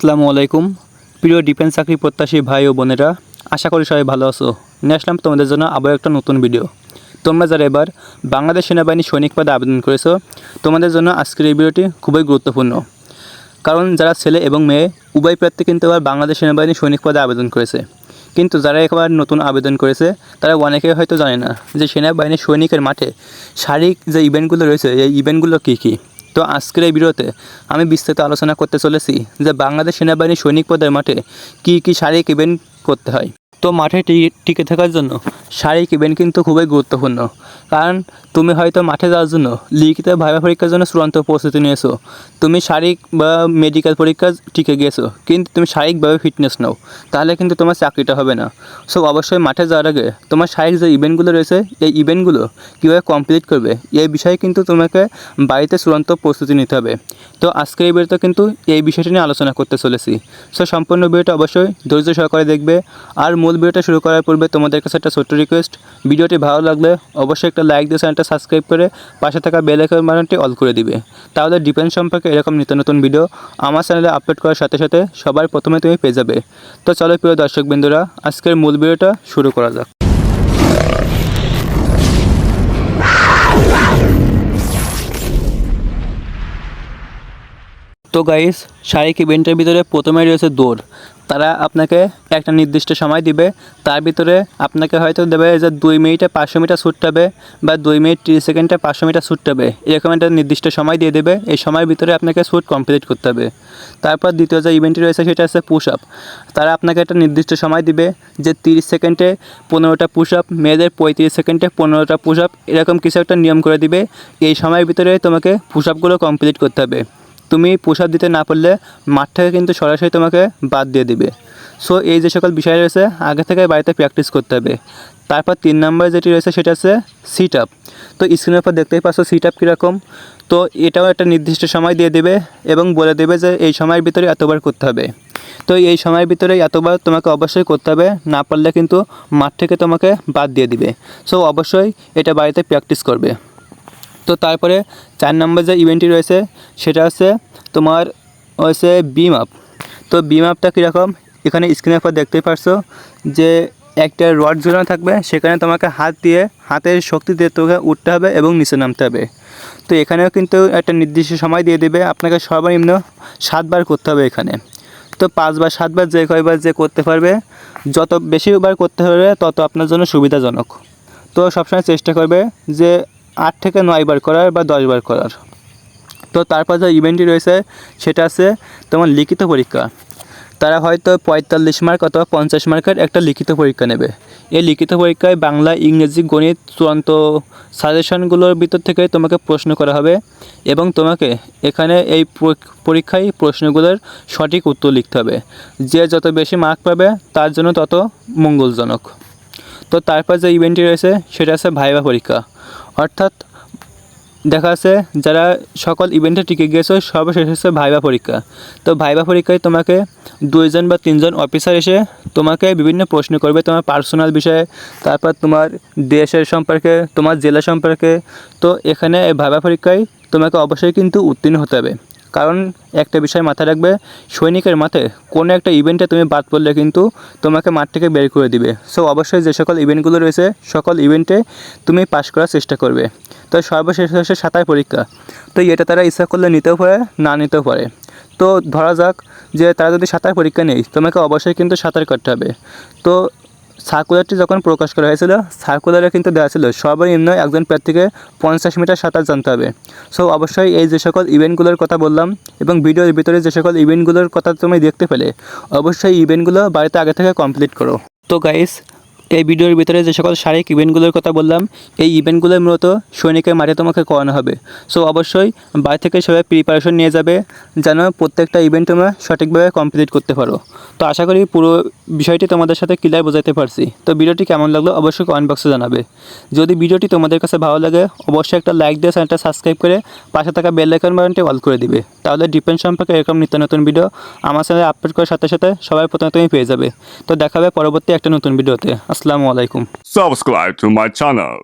আসসালামু আলাইকুম। প্রিয় ডিফেন্স চাকরি প্রত্যাশী ভাই ও বোনেরা, আশা করি সবাই ভালো আছো। নিয়ে আসলাম তোমাদের জন্য আবার একটা নতুন ভিডিও তোমরা যারা এবার বাংলাদেশ সেনাবাহিনী সৈনিক পদে আবেদন করেছ, তোমাদের জন্য আজকের এই ভিডিওটি খুবই গুরুত্বপূর্ণ। কারণ যারা ছেলে এবং মেয়ে, উভয় প্রার্থী কিন্তু এবার বাংলাদেশ সেনাবাহিনী সৈনিক পদে আবেদন করেছে। কিন্তু যারা একবার নতুন আবেদন করেছে, তারা অনেকে হয়তো জানে না যে সেনাবাহিনীর সৈনিকের মাঠে শারীরিক যে ইভেন্টগুলো রয়েছে, এই ইভেন্টগুলো কী কী? তো আজকের এই ভিডিওতে আমি বিস্তারিত আলোচনা করতে চলেছি যে বাংলাদেশ সেনাবাহিনী সৈনিক পদের মাঠে কী কী শারীরিক ইভেন্ট করতে হয়। তো মাঠে টিকে থাকার জন্য শারীরিক ইভেন্ট কিন্তু খুবই গুরুত্বপূর্ণ। কারণ তুমি হয়তো মাঠে যাওয়ার জন্য লিখিত ভাইবা পরীক্ষার জন্য চূড়ান্ত প্রস্তুতি নিয়েছো। তুমি শারীরিক বা মেডিকেল পরীক্ষা টিকে গিয়েছো, কিন্তু তুমি শারীরিকভাবে ফিটনেস নাও, তাহলে কিন্তু তোমার চাকরিটা হবে না। সো অবশ্যই মাঠে যাওয়ার আগে তোমার শারীরিক যে ইভেন্টগুলো রয়েছে, এই ইভেন্টগুলো কীভাবে কমপ্লিট করবে, এই বিষয়ে কিন্তু তোমাকে বাড়িতে চূড়ান্ত প্রস্তুতি নিতে হবে। তো আজকের এই ভিডিওতে কিন্তু এই বিষয়টি নিয়ে আলোচনা করতে চলেছি। সো সম্পূর্ণ ভিডিওটা অবশ্যই ধৈর্য সহকারে দেখবে, আর মূল ভিডিওটা শুরু করার পূর্বে তোমাদের কাছে একটা ছোট্ট রিকোয়েস্ট ভিডিওটি ভালো লাগলে অবশ্যই একটা লাইক দিয়ে চ্যানেলটা সাবস্ক্রাইব করে পাশে থাকা বেল আইকন বাটনটি অল করে দিবে। তাহলে ডিফেন্স সম্পর্কে এরকম নিত্য নতুন ভিডিও আমার চ্যানেলে আপলোড করার সাথে সাথে সবার প্রথমে তুমি পেয়ে যাবে। তো চলো প্রিয় দর্শক বিন্দুরা আজকের মূল ভিডিওটা শুরু করা যাক। তো গাইস শারীরিক ইভেন্টের ভিতরে প্রথমে রয়েছে দৌড়। তারা আপনাকে একটা নির্দিষ্ট সময় দিবে, তার ভিতরে আপনাকে হয়তো দেবে যে দুই মিনিটে পাঁচশো মিটার ছুটতে হবে বা দুই মিনিট তিরিশ সেকেন্ডে পাঁচশো মিটার ছুটতে হবে। এরকম একটা নির্দিষ্ট সময় দিয়ে দেবে, এই সময়ের ভিতরে আপনাকে শ্যুট কমপ্লিট করতে হবে। তারপর দ্বিতীয় যে ইভেন্টটি রয়েছে সেটা হচ্ছে পুশ আপ তারা আপনাকে একটা নির্দিষ্ট সময় দিবে যে তিরিশ সেকেন্ডে পনেরোটা পুশ আপ মেয়েদের পঁয়ত্রিশ সেকেন্ডে পনেরোটা পুশ আপ এরকম কিছু একটা নিয়ম করে দিবে। এই সময়ের ভিতরে তোমাকে পুশ আপগুলো কমপ্লিট করতে হবে। তুমি প্রসাদ দিতে না পারলে মাঠ থেকে কিন্তু সরাসরি তোমাকে বাদ দিয়ে দিবে। সো এই যে সকল বিষয় রয়েছে, আগে থেকে বাড়িতে প্র্যাকটিস করতে হবে। তারপর তিন নম্বর যেটি রয়েছে, সেটা হচ্ছে সিট আপ তো স্ক্রিনের উপর দেখতেই পাচ্ছ সিট আপ কীরকম। তো, এটাও একটা নির্দিষ্ট সময় দিয়ে দেবে এবং বলে দেবে যে এই সময়ের ভিতরে এতবার করতে হবে। তো, এই সময়ের ভিতরে এতবার তোমাকে অবশ্যই করতে হবে, না পারলে কিন্তু মাঠ থেকে তোমাকে বাদ দিয়ে দিবে। সো অবশ্যই এটা বাড়িতে প্র্যাকটিস করবে। তো তারপরে চার নম্বর যে ইভেন্টটি রয়েছে, সেটা হচ্ছে তোমার হচ্ছে বিম আপ তো বিম আপটা কীরকম? এখানে স্ক্রিনের পর দেখতেই পারছ যে একটা রড ঝুলানো থাকবে, সেখানে তোমাকে হাত দিয়ে, হাতের শক্তি দিয়ে তোমাকে উঠতে হবে এবং নিচে নামতে হবে। তো এখানেও কিন্তু একটা নির্দিষ্ট সময় দিয়ে দেবে, আপনাকে সর্বনিম্ন সাতবার করতে হবে এখানে। তো পাঁচবার, সাতবার, যে কয়বার যে করতে পারবে, যত বেশিবার করতে পারবে তত আপনার জন্য সুবিধাজনক। তো সবসময় চেষ্টা করবে যে আট থেকে নয় বার করার বা দশ বার করার। তো তারপর যে ইভেন্টটি রয়েছে, সেটা আছে তোমার লিখিত পরীক্ষা। তারা হয়তো পঁয়তাল্লিশ মার্ক অথবা পঞ্চাশ মার্কের একটা লিখিত পরীক্ষা নেবে। এই লিখিত পরীক্ষায় বাংলা, ইংরেজি, গণিত, চূড়ান্ত সাজেশনগুলোর ভিতর থেকে তোমাকে প্রশ্ন করা হবে এবং তোমাকে এখানে এই পরীক- পরীক্ষায় প্রশ্নগুলোর সঠিক উত্তর লিখতে হবে। যে যত বেশি মার্ক পাবে, তার জন্য তত মঙ্গলজনক। তো তারপর যে ইভেন্টটি রয়েছে, সেটা আছে ভাইবা পরীক্ষা। অর্থাৎ দেখা যাচ্ছে যারা সকল ইভেন্টে টিকে গিয়েছে, সর্বশেষ হচ্ছে ভাইবা পরীক্ষা। তো ভাইবা পরীক্ষায় তোমাকে দুইজন বা তিনজন অফিসার এসে তোমাকে বিভিন্ন প্রশ্ন করবে, তোমার পার্সোনাল বিষয়ে, তারপর তোমার দেশের সম্পর্কে, তোমার জেলা সম্পর্কে। তো এখানে ভাইবা পরীক্ষায় তোমাকে অবশ্যই কিন্তু উত্তীর্ণ হতে হবে। কারণ একটা বিষয় মাথায় রাখবে, সৈনিকের মাঠে কোনো একটা ইভেন্টে তুমি বাদ পড়লে কিন্তু তোমাকে মাঠ থেকে বের করে দিবে। সো অবশ্যই যে সকল ইভেন্টগুলো রয়েছে, সকল ইভেন্টে তুমি পাশ করার চেষ্টা করবে। তো সর্বশেষ হচ্ছে সাঁতার পরীক্ষা। তো এটা তারা ইচ্ছা করলে নিতেও পারে, না নিতেও পারে। তো ধরা যাক যে তারা যদি সাঁতার পরীক্ষা নেই তোমাকে অবশ্যই কিন্তু সাঁতার কাটতে হবে। তো সার্কুলারটি যখন প্রকাশ করা হয়েছিল, সার্কুলারে কিন্তু দেওয়া ছিল সবাই সর্বনিম্ন একজন প্রার্থীকে পঞ্চাশ মিটার সাঁতার জানতে হবে। সো অবশ্যই এই যে সকল ইভেন্টগুলোর কথা বললাম এবং ভিডিওর ভিতরে যে সকল ইভেন্টগুলোর কথা তুমি দেখতে পেলে, অবশ্যই ইভেন্টগুলো বাড়িতে আগে থেকে কমপ্লিট করো। তো গাইস এই ভিডিওর ভিতরে যে সকল শারীরিক ইভেন্টগুলোর কথা বললাম, এই ইভেন্টগুলো মূলত সৈনিকের মাঠে তোমাকে করানো হবে। সো অবশ্যই বাড়ি থেকে সবাই প্রিপারেশন নিয়ে যাবে, যেন প্রত্যেকটা ইভেন্ট তোমরা সঠিকভাবে কমপ্লিট করতে পারো। তো আশা করি পুরো বিষয়টি তোমাদের সাথে ক্লিয়ার বোঝাতে পারছি। তো ভিডিওটি কেমন লাগল অবশ্যই কমেন্ট বক্সে জানাবে। যদি ভিডিওটি তোমাদের কাছে ভালো লাগে, অবশ্যই একটা লাইক দিয়ে চ্যানেলটা সাবস্ক্রাইব করে পাশে থাকা বেল আইকন বাটনটি অল করে দিবে। তাহলে ডিফেন্স সম্পর্কে এরকম নিত্য নতুন ভিডিও আমার চ্যানেলে আপলোড করার সাথে সাথে সবাই প্রথমে তুমি পেয়ে যাবে। তো দেখাবে পরবর্তী একটা নতুন ভিডিওতে আসসালামু আলাইকুম subscribe to my channel